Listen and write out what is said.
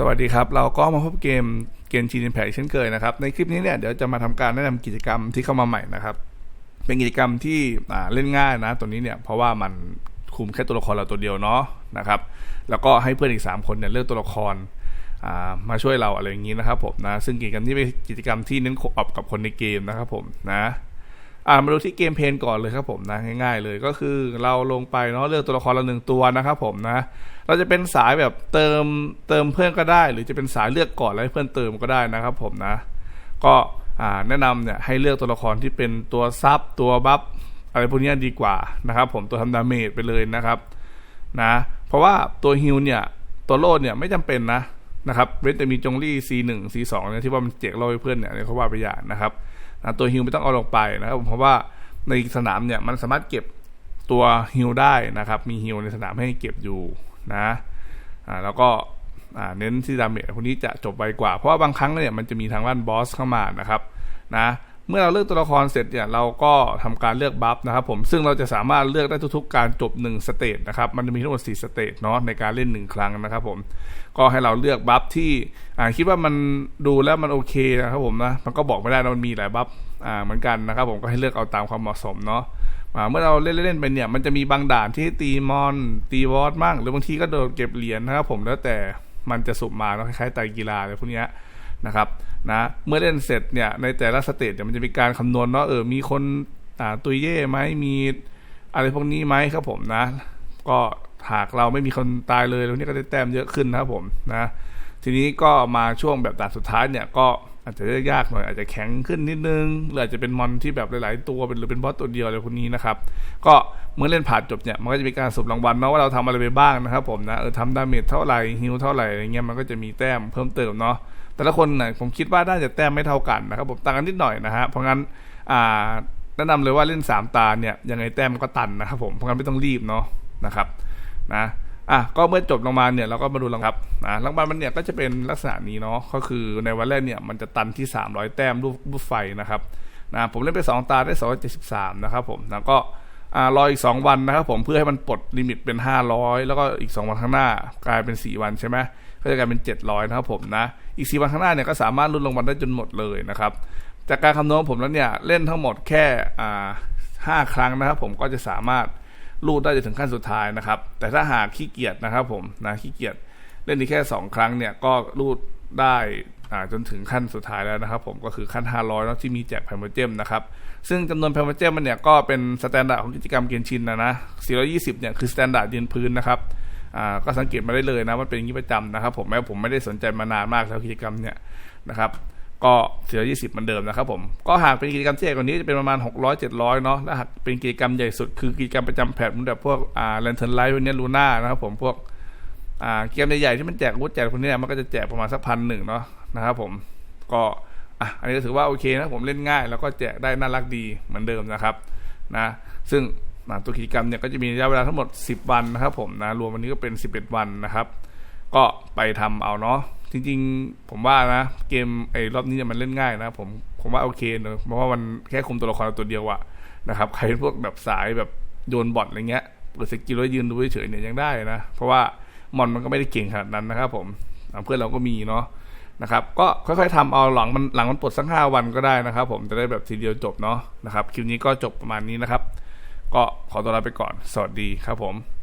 สวัสดีครับ เราก็มาพบเกมเกมจีนแพกเช่นเคยนะครับ ในคลิปนี้เนี่ยเดี๋ยวจะมาทำการแนะนำกิจกรรมที่เข้ามาใหม่นะครับ เป็นกิจกรรมที่เล่นง่ายนะตัวนี้เนี่ยเพราะว่ามันคุมแค่ตัวละครเราตัวเดียวเนาะนะครับ แล้วก็ให้เพื่อนอีก 3 คนเนี่ยเลือกตัวละครมาช่วยเราอะไรอย่างนี้นะครับผมนะซึ่งกิจกรรมนี้เป็นกิจกรรมที่เน้นออปกับคนในเกมนะครับผมนะ อ่ามาดูที่เกมเพนก่อนเลยครับผมนะง่ายๆเลยก็คือเราลงไปเนาะเลือกตัวละครละหนึ่งตัวนะครับผมนะ เราจะเป็นสายแบบเติมเติมเพื่อนก็ได้ หรือจะเป็นสายเลือกก่อนแล้วให้เพื่อนเติมก็ได้นะครับผมนะ ก็อ่าแนะนำเนี่ยให้เลือกตัวละครที่เป็นตัวซับตัวบัฟอะไรพวกนี้ดีกว่านะครับผมตัวทำดาเมจไปเลยนะครับนะเพราะว่าตัวฮิลเนี่ยตัวโลดเนี่ยไม่จำเป็นนะนะครับเว้นแต่มีจงรี่ C1 C2 เนี่ยที่ว่ามันเจ๊กเราให้เพื่อนเนี่ยเขาว่าไปอย่างนะครับ นะตัวฮิลไม่ต้องเอาลงไปนะครับเพราะว่าในสนามเนี่ยมันสามารถเก็บตัวฮิลได้นะครับ มีฮิลในสนามให้เก็บอยู่นะอ่าแล้วก็เน้นที่ดาเมจคนนี้จะจบไวกว่า เพราะว่าบางครั้งเนี่ยมันจะมีทางด้านบอสเข้ามานะครับนะ เมื่อเราเลือกตัวละครเสร็จเนี่ยเราก็ทำการเลือกบัฟนะครับผมซึ่งเราจะสามารถเลือกได้ทุกๆ การจบ1สเตจนะครับมันจะมีทั้งหมด4สเตจเนาะในการเล่น 1 ครั้งนะครับผมก็ให้เราเลือกบัฟที่คิดว่ามันดูแล้วมันโอเคนะครับผมนะมันก็บอกไม่ได้นะมันมีหลายบัฟอ่าเหมือนกันนะครับผมก็ให้เลือกเอาตามความเหมาะสมเนาะเมื่อเราเล่นๆไปเนี่ยมันจะมีบางด่านที่ตีมอนตีวอสมั่งหรือบางทีก็โดนเก็บเหรียญนะครับผมแล้วแต่มันจะสุ่มาเนาะคล้ายๆไตรกีฬาอะไรพวกเนี้ย นะครับนะเมื่อเล่นเสร็จเนี่ยในแต่ละสเตจเนี่ยมันจะมีการคำนวณเนาะเออมีคนอ่าตุยเย่ไหมมีอะไรพวกนี้ไหมครับผมนะ ก็หากเราไม่มีคนตายเลยแล้วนี่ก็ได้แต้มเยอะขึ้นนะครับผมนะ ทีนี้ก็มาช่วงแบบด่านสุดท้ายเนี่ยก็อาจจะยากหน่อยอาจจะแข็งขึ้นนิดนึงหรืออาจจะเป็นมอนที่แบบหลาย ๆ ตัวเป็นหรือเป็นบอสตัวเดียวอะไรพวกนี้นะครับ ก็เมื่อเล่นผ่านจบเนี่ยมันก็จะมีการสรุปรางวัลเนาะว่าเราทำอะไรไปบ้างนะครับผมนะเออทำดาเมจเท่าไหร่ฮิลเท่าไหร่อะไรเงี้ยมันก็จะมีแต้มเพิ่มเติมเนาะ แต่ละคนเนี่ยผมคิดว่าน่าจะแต้มไม่เท่ากันนะครับผมต่างกันนิดหน่อยนะฮะเพราะงั้นอ่าแนะนำเลยว่าเล่นสามตาเนี่ยยังไงแต้มมันก็ตันนะครับผมเพราะงั้นไม่ต้องรีบเนาะนะครับนะอะก็เมื่อจบรางวัลเนี่ยเราก็มาดูรางวัลนะรางวัลมันเนี่ยก็จะเป็นลักษณะนี้เนาะก็คือในวันแรกเนี่ยมันจะตันที่ 300 แต้มรูปรูปไฟนะครับนะผมเล่นไป 2 ตาได้273นะครับผมแล้วก็ อ่ารออีก 2 วันนะครับผมเพื่อให้มันปลดลิมิตเป็น 500 แล้วก็อีก 2 วันข้างหน้ากลายเป็น 4 วันใช่ไหมก็จะกลายเป็น 700 นะครับผมนะ อีก 4 วันข้างหน้าเนี่ยก็สามารถลุ้นรางวัลได้จนหมดเลยนะครับ จากการคำนวณของผมแล้วเนี่ยเล่นทั้งหมดแค่อ่าห้าครั้งนะครับผมก็จะสามารถรูดได้จนถึงขั้นสุดท้ายนะครับ แต่ถ้าหากขี้เกียจนะครับผมนะขี้เกียจเล่นนี้แค่ 2 ครั้งเนี่ยก็รูด ได้จนถึงขั้นสุดท้ายแล้วนะครับ ผมก็คือขั้น 500แล้วที่มีแจกแพมเปอร์เจมนะครับ ซึ่งจำนวนแพมเปอร์เจมมันเนี่ยก็เป็นสแตนดาร์ดของกิจกรรมเกนชินนะนะ 420 เนี่ยคือสแตนดาร์ดยืนพื้นนะครับก็สังเกตมาได้เลยนะมันเป็นอย่างนี้ประจำนะครับ ผมแม้ผมไม่ได้สนใจมานานมากแล้วกิจกรรมเนี่ยนะครับก็เสียยี่สิบเหมือนเดิมนะครับผมก็หากเป็นกิจกรรมที่ใหญ่กว่านี้จะเป็นประมาณ 600 700 เนาะและหากเป็นกิจกรรมใหญ่สุดคือกิจกรรมประจำแพทแบบพวกอ่าแลนเทนไลท์พวกเนี้ลูน่านะครับผมพวก อ่าเกมใหญ่ๆที่มันแจกอาวุธแจกพวกเนี้มันก็จะแจกประมาณสักพันหนึ่งเนาะนะครับผมก็อะอันนี้ก็ถือว่าโอเคนะผมเล่นง่าย แล้วก็แจกได้น่ารักดีเหมือนเดิมนะครับนะซึ่งตัวกิจกรรมเนี่ยก็จะมีระยะเวลาทั้งหมด 10 วันนะครับผมนะรวมวันนี้ก็เป็น 11 วันนะครับ ก็ไปทำเอาเนาะจริงๆ ผมว่านะเกมไอ้รอบนี้เนี่ยมันเล่นง่ายนะผมผมว่าโอเคเนอะเพราะว่ามันแค่คุมตัวละครตัวเดียวอะนะครับใครพวกแบบสายแบบโยนบอทอะไรเงี้ยเปิดสกิลแล้วยืนดูเฉยเนี่ยยังได้นะ เพราะว่า มอนมันก็ไม่ได้เก่งขนาดนั้นนะครับ ผมเพื่อนเราก็มีเนาะนะครับ ก็ค่อยๆทำเอาหลังมันหลังมันปลดสักห้าวันก็ได้นะครับ ผมจะได้แบบทีเดียวจบเนาะนะครับคลิปนี้ก็จบประมาณนี้นะครับ ก็ขอตัวลาไปก่อน สวัสดีครับผม